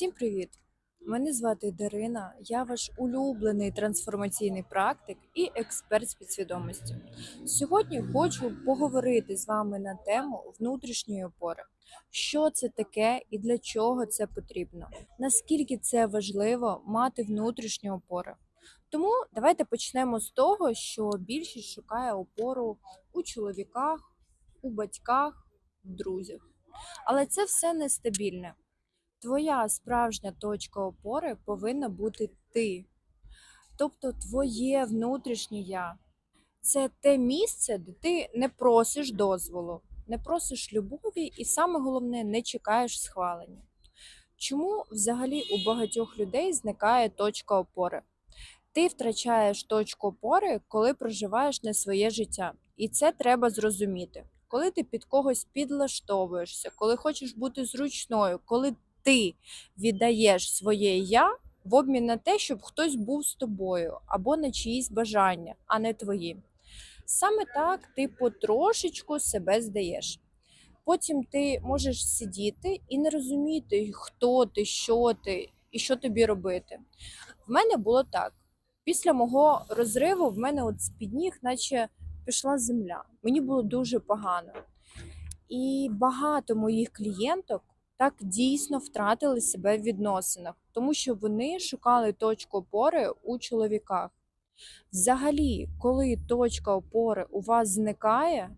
Всім привіт! Мене звати Дарина. Я ваш улюблений трансформаційний практик і експерт з підсвідомості. Сьогодні хочу поговорити з вами на тему внутрішньої опори. Що це таке і для чого це потрібно? Наскільки це важливо мати внутрішню опору? Тому давайте почнемо з того, що більшість шукає опору у чоловіках, у батьках, в друзях. Але це все нестабільне. Твоя справжня точка опори повинна бути ти. Тобто твоє внутрішнє я. Це те місце, де ти не просиш дозволу, не просиш любові і саме головне не чекаєш схвалення. Чому взагалі у багатьох людей зникає точка опори? Ти втрачаєш точку опори, коли проживаєш не своє життя. І це треба зрозуміти. Коли ти під когось підлаштовуєшся, коли хочеш бути зручною, коли ти віддаєш своє я в обмін на те, щоб хтось був з тобою, або на чиїсь бажання, а не твої. Саме так ти потрошечку себе здаєш. Потім ти можеш сидіти і не розуміти, хто ти, що ти і що тобі робити. В мене було так. Після мого розриву в мене от з-під ніг, наче пішла земля. Мені було дуже погано. І багато моїх клієнток так дійсно втратили себе в відносинах, тому що вони шукали точку опори у чоловіках. Взагалі, коли точка опори у вас зникає,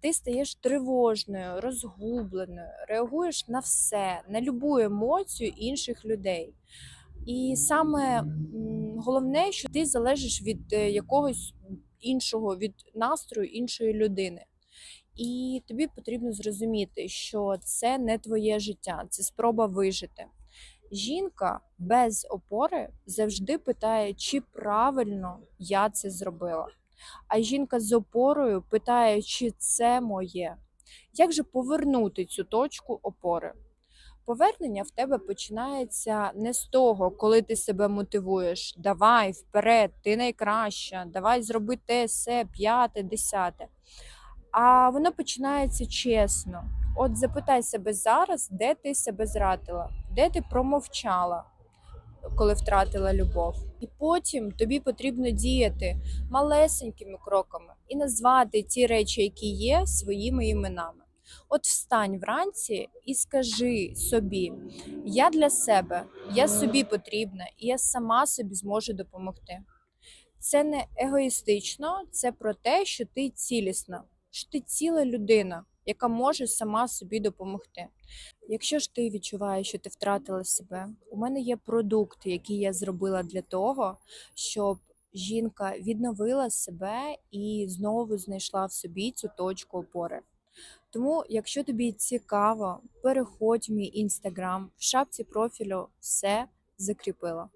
ти стаєш тривожною, розгубленою, реагуєш на все, на любу емоцію інших людей. І саме головне, що ти залежиш від е, якогось іншого, від настрою іншої людини. І тобі потрібно зрозуміти, що це не твоє життя, це спроба вижити. Жінка без опори завжди питає, чи правильно я це зробила. А жінка з опорою питає, чи це моє. Як же повернути цю точку опори? Повернення в тебе починається не з того, коли ти себе мотивуєш. Давай вперед, ти найкраща, давай зроби те, все, п'яте, десяте. А воно починається чесно. От запитай себе зараз, де ти себе зрадила, де ти промовчала, коли втратила любов. І потім тобі потрібно діяти малесенькими кроками і назвати ті речі, які є, своїми іменами. От встань вранці і скажи собі: я для себе, я собі потрібна, і я сама собі зможу допомогти. Це не егоїстично, це про те, що ти цілісна, що ти ціла людина, яка може сама собі допомогти. Якщо ж ти відчуваєш, що ти втратила себе, у мене є продукт, який я зробила для того, щоб жінка відновила себе і знову знайшла в собі цю точку опори. Тому, якщо тобі цікаво, переходь в мій інстаграм, в шапці профілю все закріпила.